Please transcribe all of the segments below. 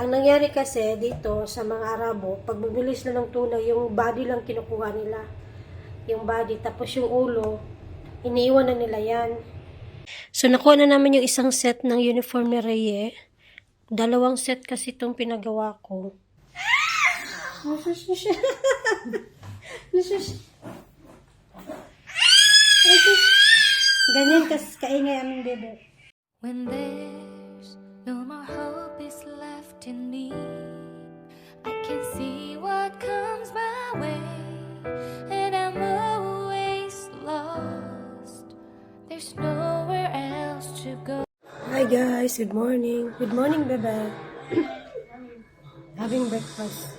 Ang nangyari kasi dito sa mga Arabo, pag bumilis na ng tuna, yung body lang kinukuha nila. Yung body. Tapos yung ulo, iniiwan na nila yan. So, nakuha na namin yung isang set ng uniform ni Reye. Dalawang set kasi itong pinagawa ko. Nasus siya. Nasus. Nasus. Ganyan kas kaingay aming bebe. When there's no more in me, I can see what comes my way, and I'm always lost. There's nowhere else to go. Hi guys, good morning. Good morning, bebe. Having breakfast.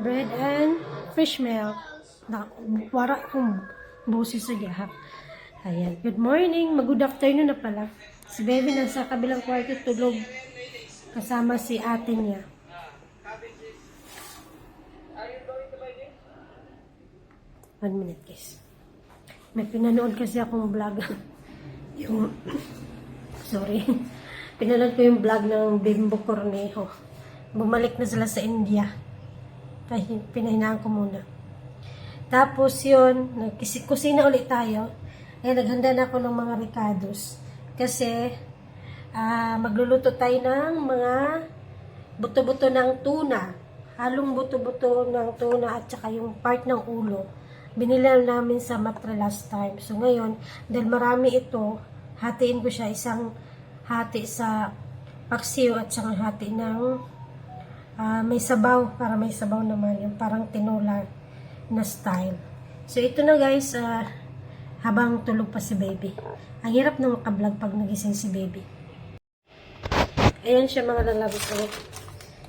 Bread and fish milk. Na, wara kong busis sa gahap. Ayan. Good morning. Mag-good afternoon na pala. Si Bebe nasa kabilang kwarto tulog. Kasama si ate niya. One minute, guys. May pinanood kasi akong vlog. yung, sorry. Pinanood ko yung vlog ng Bimbo Cornejo. Bumalik na sila sa India. Pinahinaan ko muna. Tapos yun, nagkisi- kusina ulit tayo. Eh, naghanda na ako ng mga ricados. Kasi, ah, magluluto tayo ng mga buto-buto ng tuna. Halong buto-buto ng tuna at saka yung part ng ulo. Binili namin sa Matra last time. So ngayon, dahil marami ito, hatiin ko siya isang hati sa paksiw at saka hati ng ah, may sabaw para may sabaw naman yung parang tinola na style. So ito na guys, ah, habang tulog pa si baby. Ang hirap na makablog pag nagising si baby. Ayan siya mga lalabas ko.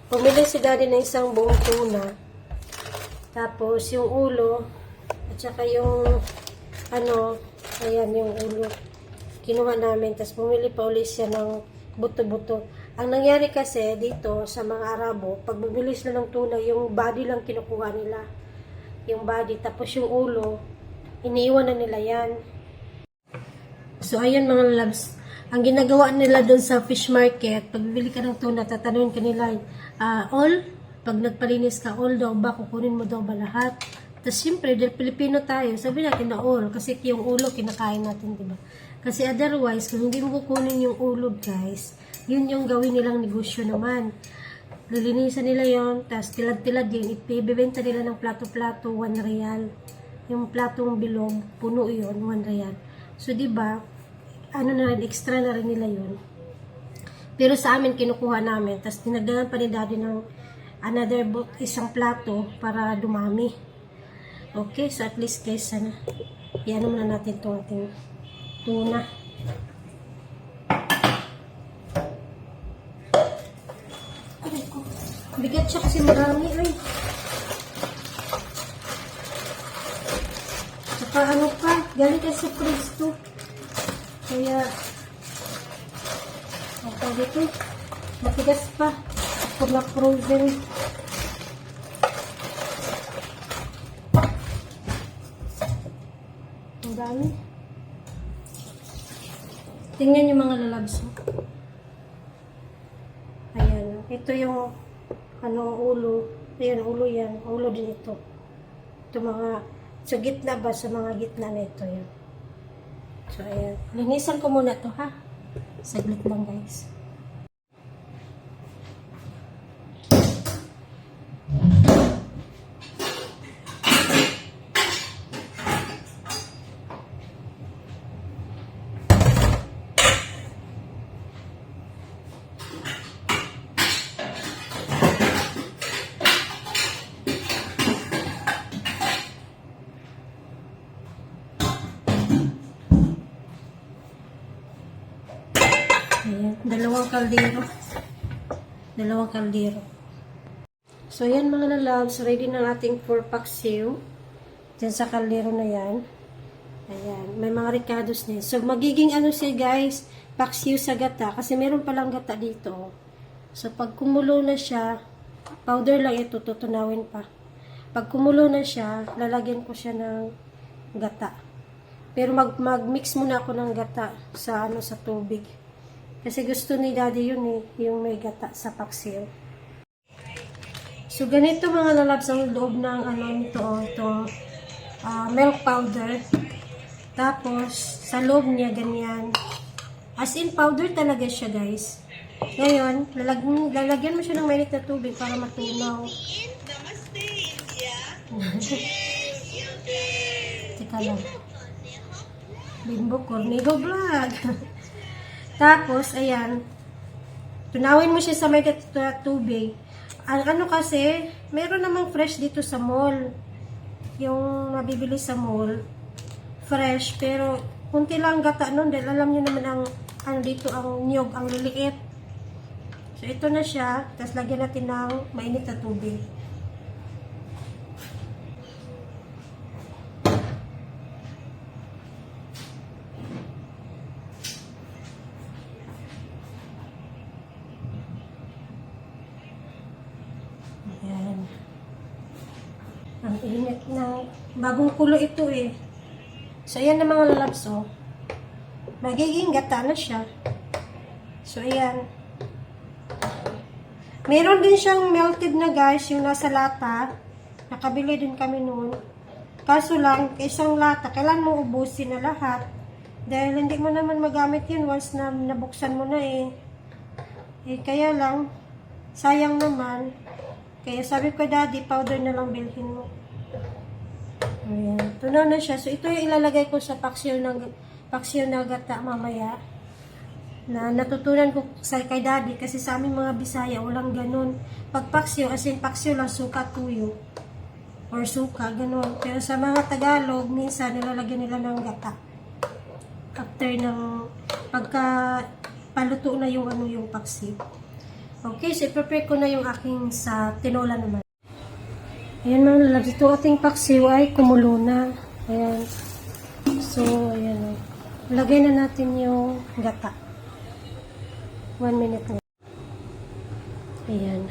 Pumili si daddy ng isang buong tuna. Tapos yung ulo, at saka yung ano, ayan yung ulo. Kinuha namin. Tapos bumili pa ulit siya ng buto-buto. Ang nangyari kasi dito sa mga Arabo, pag bumilis na ng tuna, yung body lang kinukuha nila. Yung body. Tapos yung ulo, iniiwan na nila yan. So, ayan mga loves. Ang ginagawa nila doon sa fish market, pag bibili ka ng tuna, tatanungin ka nila, ah, all, pag nagpalinis ka, all daw ba, kukunin mo daw ba lahat? Tapos, siyempre, dahil Pilipino tayo, sabi natin na all, kasi yung ulo, kinakain natin, di ba? Kasi otherwise, kung hindi mo kukunin yung ulo, guys, yun yung gawin nilang negosyo naman. Lilinisan nila yon tapos tilad-tilad yun, ipibibenta nila ng plato-plato, 1 real. Yung platong bilog, puno yun, 1 real. So, di ba, ano na rin, extra na rin nila yun. Pero sa amin, kinukuha namin. Tapos, dinagdagan pa ni daddy ng another book, isang plato para dumami. Okay, so at least guys, sana, yan muna natin itong ating tuna. Aray ko. Bigat siya kasi marami. Ay. Saka ano pa, galing kasi sa fridge to. Kaya, ang tawag dito, matigas pa. Pag na-frozen. Ang dami. Tingnan yung mga lalabs. oh. Ayan. Ito yung ano, ulo. Ayan, ulo yan. Ulo din ito. Ito mga, sa gitna ba? Sa mga gitna na ito yan. So. Linisan ko muna to ha. Saglit lang guys. Kaldero. Dalawang kaldero. So, yan mga lalabs. Ready ng ating 4 pack siw. Diyan sa kaldero na yan. Ayan. May mga ricados na. So, magiging ano siya guys, paksiw sa gata. Kasi meron palang gata dito. So, pag kumulo na siya, powder lang ito, tutunawin pa. Pag kumulo na siya, lalagyan ko siya ng gata. Pero mag, mag-mix muna ako ng gata sa ano sa tubig. Kasi gusto ni daddy yun eh, yung may gata sa paksiw. So, ganito mga lalabs ang loob ng ano nito, oh, ah, milk powder. Tapos, sa loob niya, ganyan. As in, powder talaga siya, guys. Ngayon, lalagyan, lalagyan mo siya ng mainit na tubig para matunaw. Teka lang. Bimbo Cornigo Vlog. Tapos, ayan. Tunawin mo siya sa may tubig. Ang ano kasi, meron namang fresh dito sa mall. Yung mabibili sa mall. Fresh, pero kunti lang gata nun dahil alam niyo naman ang ano dito ang niyog, ang liliit. So, ito na siya. Tapos, lagyan natin ng mainit na tubig. Ayan. Ang init ng bagong kulo ito eh. So, ayan na mga lalabs, oh. Magiging gata na siya. So, ayan. Meron din siyang melted na guys, yung nasa lata. Nakabili din kami noon. Kaso lang, isang lata, kailan mo ubusin na lahat. Dahil hindi mo naman magamit yun once na nabuksan mo na eh. Eh, kaya lang, sayang naman. Kaya sabi ko, daddy, powder na lang bilhin mo. Ayan. Tunaw na siya. So, ito yung ilalagay ko sa paksiw ng paksiw na gata mamaya. Na natutunan ko sa kay daddy kasi sa aming mga Bisaya, walang ganun. Pag paksiw, as in paksiw lang suka tuyo. Or suka, ganun. Pero sa mga Tagalog, minsan nilalagyan nila ng gata. After ng pagka paluto na yung ano yung paksiw. Okay, so i-prepare ko na yung aking sa tinola naman. Ayan mga lalabs, ito ating paksiw ay kumulo na. Ayan. So, ayan o. Lagay na natin yung gata. One minute na. Ayan.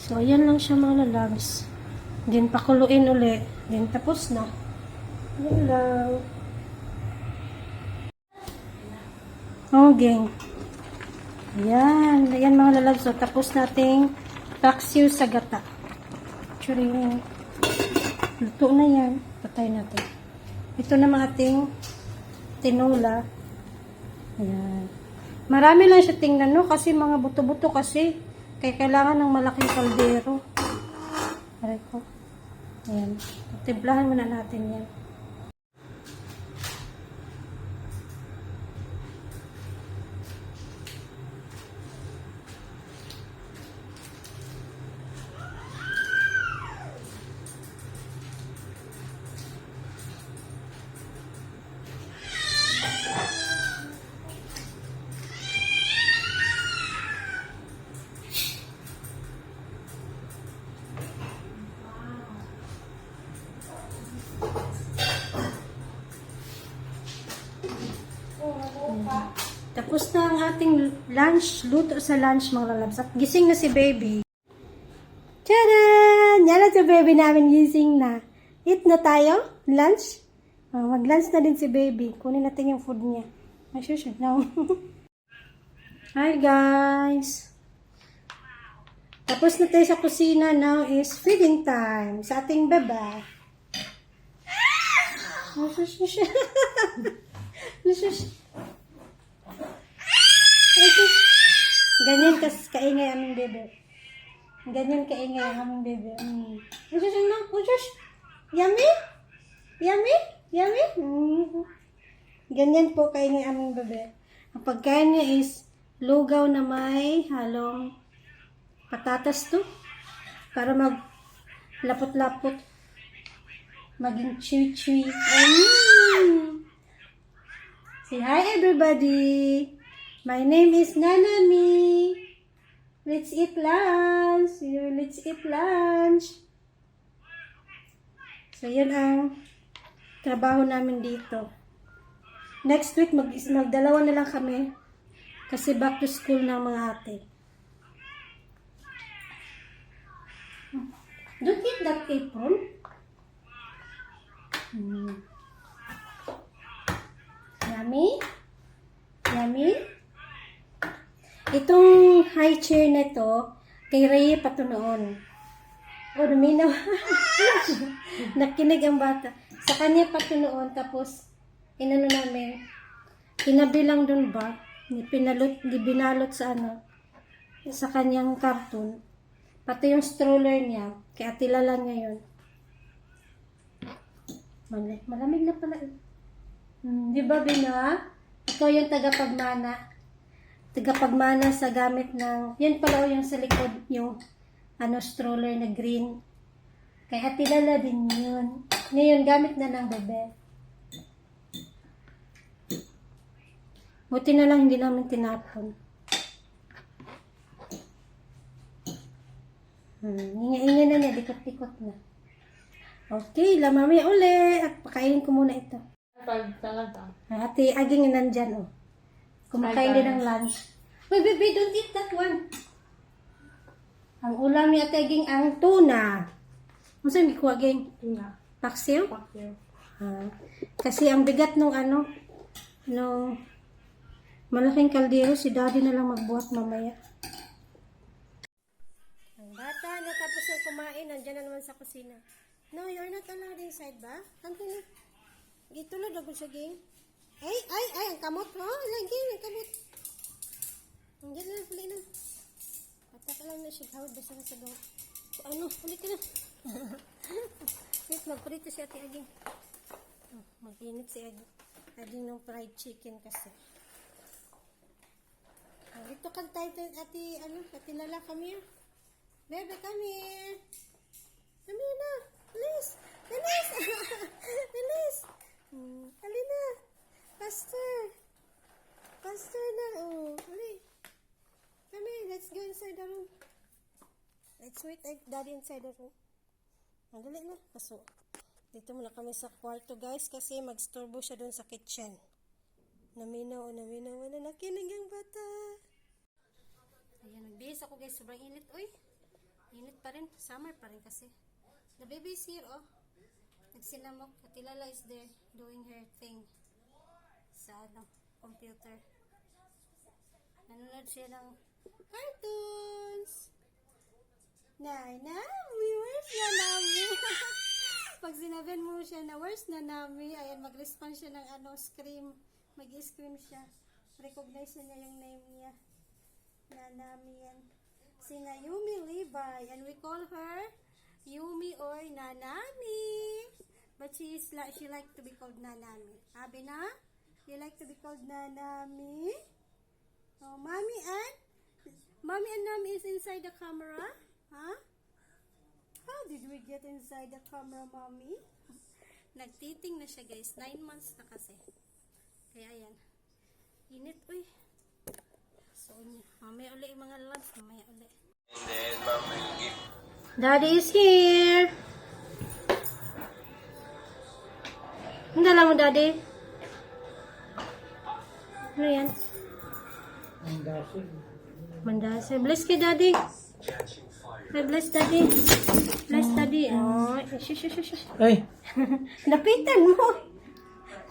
So, ayan lang siya mga lalabs. Then, pakuluin uli. Then, tapos na. Lang. Oh, gang. Ayan. Ayan mga lalabs. So, tapos nating paksiw sa gata. Actually. Luto na yan. Patay natin. Ito naman ating tinola. Ayan. Marami lang siya tingnan, no? Kasi mga buto-buto kasi. Kaya kailangan ng malaking kaldero. Aray ko. Ayan. Timplahan muna natin yan. Tapos na ang ating lunch, luto sa lunch mga lalabs. At gising na si baby. Tcharan! Yan na si baby namin gising na. Eat na tayo? Lunch? Ah, mag-lunch na din si baby. Kunin natin yung food niya. Ay, shush, no. Hi guys! Tapos na tayo sa kusina. Now is feeding time sa ating baba. Oh, shush, shush. shush. Ito. Ganyan kas kaingay aming bebe. Ganyan kaingay ang bebe. Mm. Usus, ano? Usus. Yummy? Yummy? Yummy? Mm. Ganyan po kaingay aming bebe. Ang pagkain niya is lugaw na may halong patatas to. Para mag lapot-lapot. Maging chewy-chewy. Mm. Say hi everybody! My name is Nanami. Let's eat lunch. Let's eat lunch. So, yan ang trabaho namin dito. Next week, mag magdalawa na lang kami. Kasi back to school ng mga ate. Don't eat that apron. Hmm. Yummy? mami. Itong high chair na to, kay Ray pa to noon. Oh, luminaw. Nakinig ang bata. Sa kanya pa tapos, inano namin, kinabi lang dun ba, ni pinalot, di binalot sa ano, sa kanyang cartoon. Pati yung stroller niya, kay Atila lang ngayon. Mal- malamig na pala. Hmm, di ba, Bina? Ikaw yung tagapagmana. Tagapagmana sa gamit ng... Yan pala o yung sa likod, yung ano, stroller na green. Kay Atilala din yun. Ngayon, gamit na ng bebe. Buti na lang hindi namin tinapon. Hmm, inga-inga na niya, dikot-dikot na. Okay, lamami uli. At pakainin ko muna ito. Pag talaga. Ate, aging nandyan, oh. Kumakain din ng lunch. Wait, baby, don't eat that one. Ang ulam ni Ate Aging ang tuna. Ano sa'yo may kuha, Aging? Tuna. Paksiw? Pakyo. Ah, kasi ang bigat nung ano, nung malaking kaldero, si daddy na lang magbuhat mamaya. Ang bata, natapos ng kumain, nandyan na naman sa kusina. No, you're not allowed inside ba? Here. Ito lang dago siya, ging. Ay, ay, ay, ang kamot mo. Lagi, ang kamot. Andiyan na, huli na. Atak lang na siya, hawad basta sa gawa. Ano, huli ka na. Wait, magprito si Ate Aging. Oh, Mag-init si Aging. Aging ng fried chicken kasi. Oh, dito ka tayo, Ate, ano, Ate Lala, here. Bebe. Come here na. Bilis. Bilis. Bilis. Hmm, hali na. Faster. Faster na. Oh, hali. Come. Let's go inside the room. Let's wait eh, daddy inside the room. Ang dali na. Kaso, dito muna kami sa kwarto guys kasi magstorbo siya doon sa kitchen. Naminaw, naminaw, na nakinig ang bata. Ayan, nagbihis ako guys. Sobrang init. Uy, init pa rin. Summer pa rin kasi. The baby is here, oh. Nagsinamok. Katilala is there doing her thing sa ano, computer. Nanonood siya ng cartoons. Nay, Nami, where's na Nami? Pag sinabihan mo siya na where's na Nami, ayan, mag-respond siya ng ano, scream. Mag-scream siya. Recognize niya yung name niya. Na Nami yan. Si Nayumi Levi. And we call her Yumi or Nanami. But she is like, she like to be called Nanami. Abi na? You like to be called Nanami? Oh, Mommy and Mommy and Nami is inside the camera? Huh? How did we get inside the camera, Mommy? Nagtiting na siya, guys. Nine months na kasi. Kaya, ayan. Init, uy. So. Mamaya uli yung mga lunch. Mamaya uli. And then, ma'am, will give Daddy is here. Ang dala mo, Daddy? Ano yan? Mandasi. Bless kay Daddy. Ay, bless Daddy. Bless Daddy. Oh, shush, shush, shush. Ay, Lapitan mo.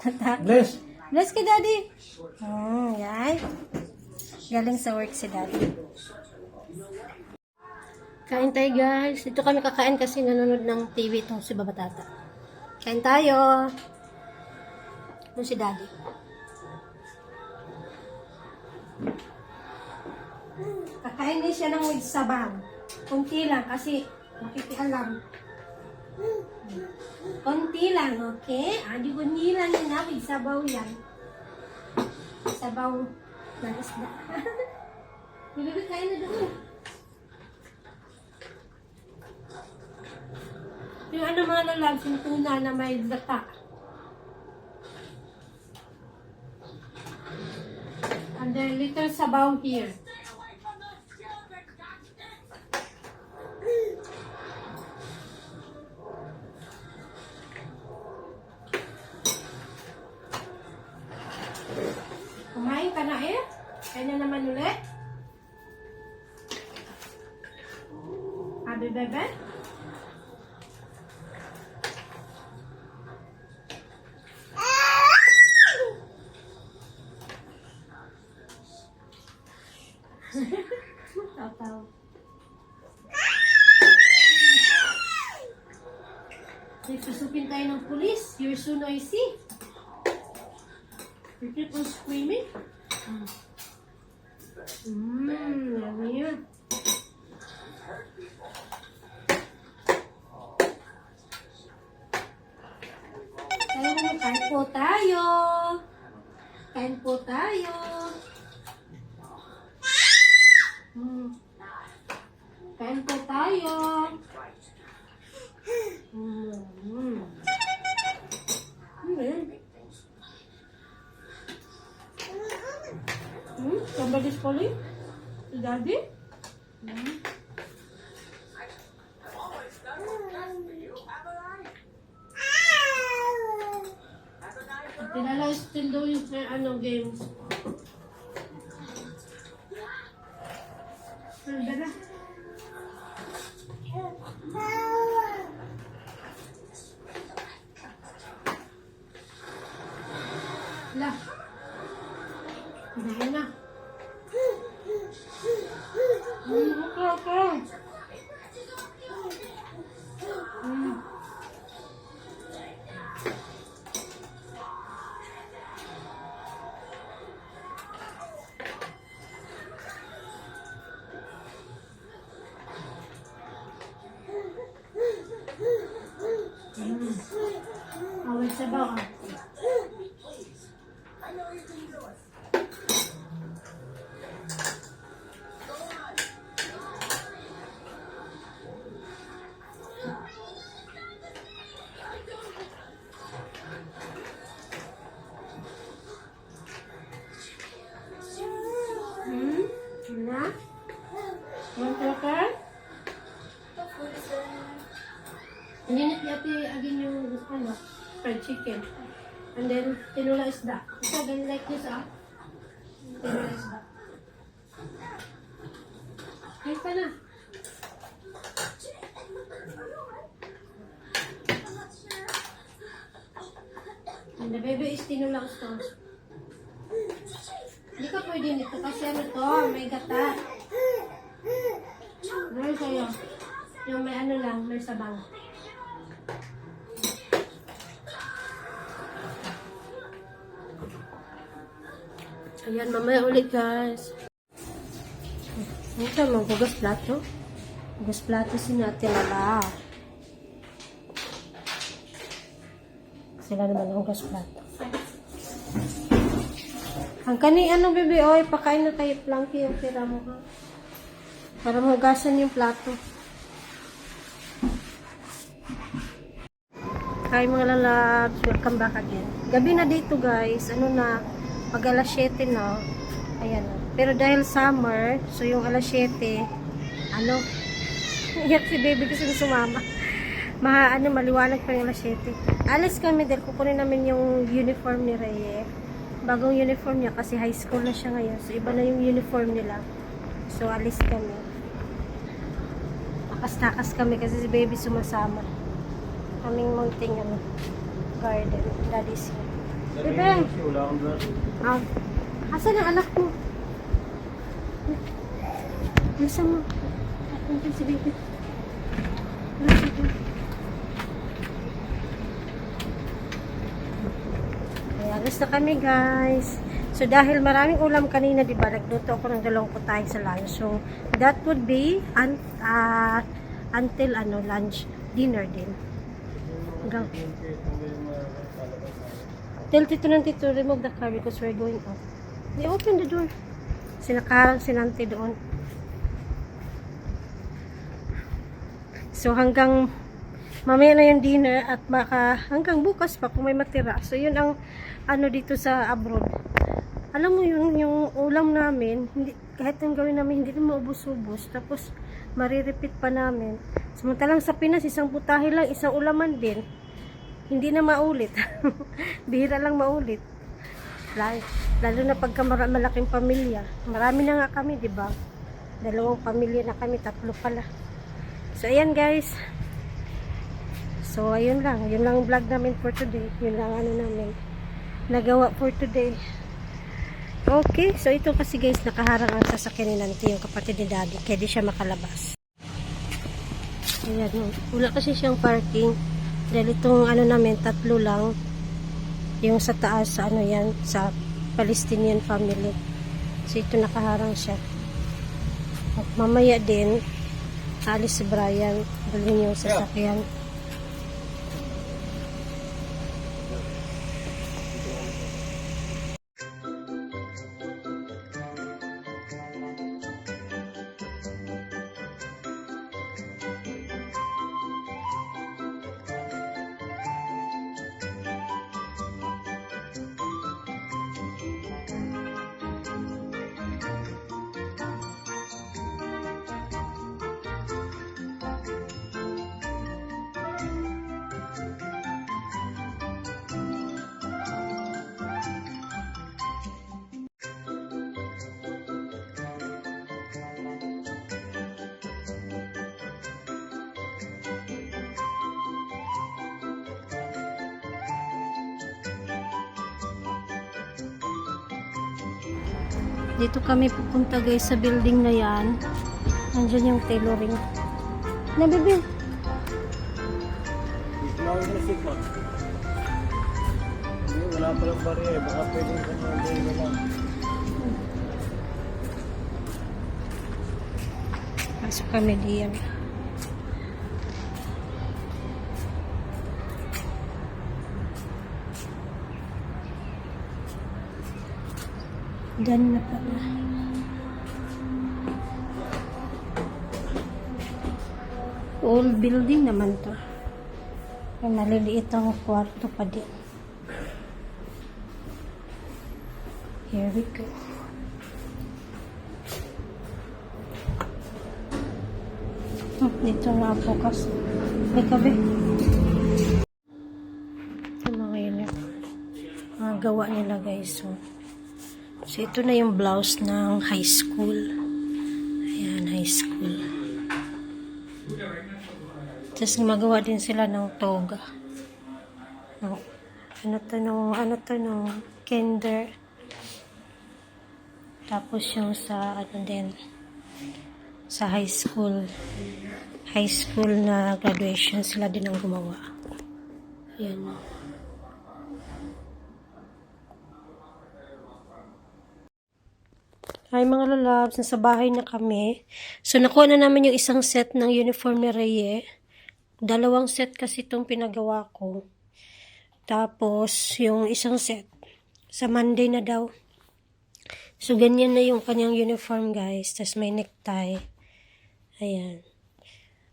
Natakot. bless. Bless kay Daddy. Hmm, yan. Galing sa work si Daddy. Kain tayo guys. Ito kami kakain kasi nanonood ng TV itong si Babatata. Kain tayo. Ito si Daddy. Kakain din siya ng with sabaw. Kunti lang kasi makikialam. Konti lang, okay? Ah, di kunti lang yan na, with sabaw yan. Sabaw ng isda. Bibibi, kain na doon. Yung ano mga lalabs, yung tuna na may lata. And then little sabaw here. Nagsusupin tayo ng pulis. You're so noisy. You keep on screaming. Mmm, yummy yun. Kaya mo, kain po tayo. Kain po tayo. Mm. Kain po tayo. Mm. Mm. Mm. Hmm? Somebody's calling? Daddy? Hmm? Tinala still daw yung ano games. Chicken. And then, tinula isda. Ito, ganun like this ah. Tinula isda. Ay, ka na. And the baby is tinula sauce. Hindi ka pwede nito kasi ano to, may gata. Meron sa'yo. Yung may ano lang, may sabang. Ayan, mamaya ulit guys. Ito, maghugas plato. Hugas plato si natin lala. Sila naman hugas plato. Ang kani ano bebe, oy, pakain na tayo planky yung tira mo ha. Para mahugasan yung plato. Hi mga lalabs, welcome back again. Gabi na dito guys, ano na, mag alas 7 na. Ayan na. Pero dahil summer, so yung alas 7, ano, iyak si baby kasi sumama. Ma, ano, maliwanag pa yung alas 7. Alis kami dahil kukunin namin yung uniform ni Reye. Bagong uniform niya kasi high school na siya ngayon. So iba na yung uniform nila. So alis kami. Takas-takas kami kasi si baby sumasama. Kaming munting ano, garden. Daddy's here. Bebe! Wala akong. Ah, asan ang anak mo? Nasa mo? Nasa si baby? Nasa ko? Ayan, alis na kami guys. So dahil maraming ulam kanina, di ba, nagluto ako ng dalawang putahe sa lunch. So that would be un ah, until ano lunch, dinner din. Hanggang Tell Tito ng Tito, remove the car because we're going out. They open the door. Sinakarang sinante doon. So hanggang mamaya na yung dinner at maka hanggang bukas pa kung may matira. So yun ang ano dito sa abroad. Alam mo yun, yung ulam namin, hindi, kahit yung gawin namin, hindi na maubos-ubos. Tapos, marirepeat pa namin. Samantalang sa Pinas, isang putahe lang, isang ulaman din hindi na maulit. Bihira lang maulit. Lalo, lalo na pagka malaking pamilya. Marami na nga kami, di ba? Dalawang pamilya na kami, tatlo pala. So, ayan guys. So, ayun lang. Yun lang ang vlog namin for today. Yun lang ano namin. Nagawa for today. Okay, so ito kasi guys, nakaharang ang sasakyan ni Nanti, yung kapatid ni Daddy, kaya di siya makalabas. Ayan, no. wala kasi siyang parking. Dahil itong ano namin, tatlo lang. Yung sa taas, sa ano yan, sa Palestinian family. So ito nakaharang siya. At mamaya din, alis si Brian, dalhin yung sasakyan. Dito kami pupunta guys sa building na yan. Nandiyan yung tailoring. Na, bebe. Wala palang barya eh. Baka pwedeng sa mga day lang. Pasok kami diyan. Diyan na pala. Old building naman to. May maliliit ang kwarto pa din. Here we go. Hmm, Dito na po kasi. May kabe. Ito mga yun. Mga gawa nila guys. So, so ito na yung blouse ng high school. Ayan, high school. Tapos magawa din sila ng toga. No. Ano to nung, ano to nung kinder. Tapos yung sa, ano din, sa high school. High school na graduation sila din ang gumawa. Ayan. o. Hi mga lalabs, nasa bahay na kami. So nakuha na namin yung isang set ng uniform ni Reye. Dalawang set kasi itong pinagawa ko. Tapos yung isang set sa Monday na daw. So ganyan na yung kanyang uniform guys. Tapos may necktie. Ayan.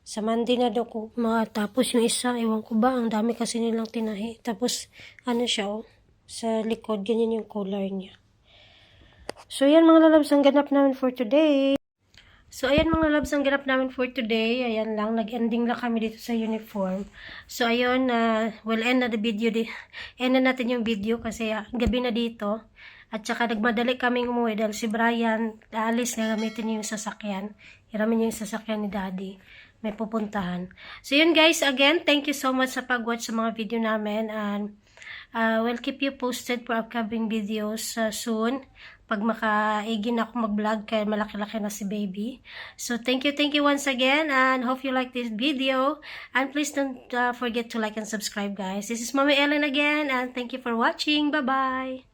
Sa Monday na daw ko matapos yung isa. Ewan ko ba, ang dami kasi nilang tinahi. Tapos ano siya oh, sa likod, ganyan yung collar niya. So, ayan mga lalabs ang ganap namin for today. So, ayan mga lalabs ang ganap namin for today. Ayan lang, nag-ending lang kami dito sa uniform. So, ayun, uh, we'll end na the video. End na natin yung video kasi ah, gabi na dito. At saka nagmadali kaming umuwi dahil si Brian, alis na gamitin niya yung sasakyan. Hiramin niya yung sasakyan ni Daddy. May pupuntahan. So, yun guys, again, thank you so much sa pag-watch sa mga video namin. And uh, we'll keep you posted for upcoming videos uh, soon pag makaigin ako mag-vlog kaya malaki-laki na si baby. So, thank you, thank you once again and hope you like this video. And please don't uh, forget to like and subscribe, guys. This is Mommy Ellen again and thank you for watching. Bye-bye!